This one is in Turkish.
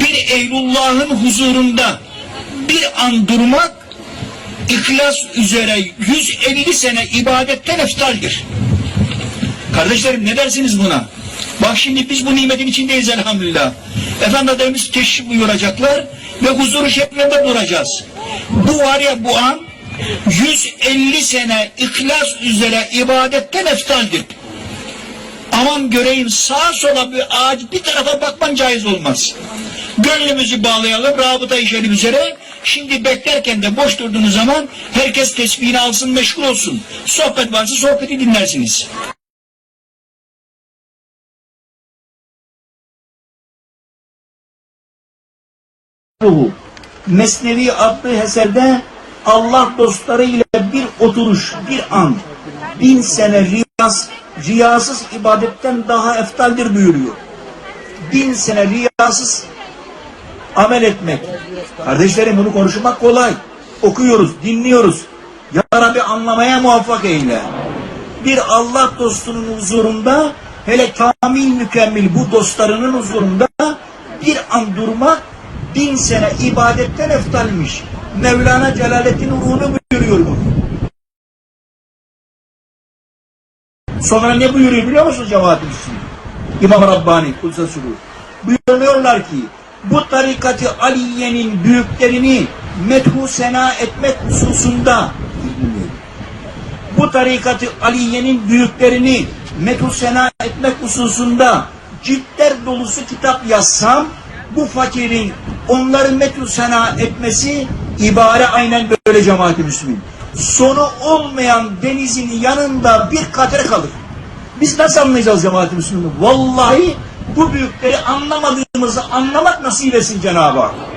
bir Eylullah'ın huzurunda bir an durmak İhlas üzere 150 sene ibadetten eftaldir. Kardeşlerim ne dersiniz buna? Bak şimdi biz bu nimetin içindeyiz elhamdülillah. Efendimiz teşrif buyuracaklar ve huzuru şeklinde duracağız. Bu var ya bu an 150 sene ihlas üzere ibadetten eftaldir. Aman göreyim sağa sola bir ağaç bir tarafa bakman caiz olmaz. Gönlümüzü bağlayalım rabıta işelim üzere. Şimdi beklerken de boş durduğunuz zaman herkes tesbihini alsın meşgul olsun. Sohbet varsa sohbeti dinlersiniz. ruhu. Mesnevi adlı eserde Allah dostları ile bir oturuş, bir an, bin sene riyaz, riyasız ibadetten daha eftaldir buyuruyor. Bin sene riyasız amel etmek. Kardeşlerim bunu konuşmak kolay. Okuyoruz, dinliyoruz. Ya Rabbi anlamaya muvaffak eyle. Bir Allah dostunun huzurunda hele kamil mükemmel bu dostlarının huzurunda bir an durmak bin sene ibadetten eftalmiş. Mevlana Celaleddin ruhunu buyuruyor bunu. Sonra ne buyuruyor biliyor musun Cevat-ı Müslüm? İmam Rabbani Kudüs'e. Buyuruyorlar ki bu tarikatı Aliye'nin büyüklerini methu sena etmek hususunda bu tarikatı Aliye'nin büyüklerini methu sena etmek hususunda ciltler dolusu kitap yazsam bu fakirin onları methu sena etmesi ibare aynen böyle cemaat-i müslümin. Sonu olmayan denizin yanında bir katre kalır. Biz nasıl anlayacağız cemaat-i müslümin? Vallahi bu büyükleri anlamadığımızı anlamak nasip etsin Cenab-ı Hak.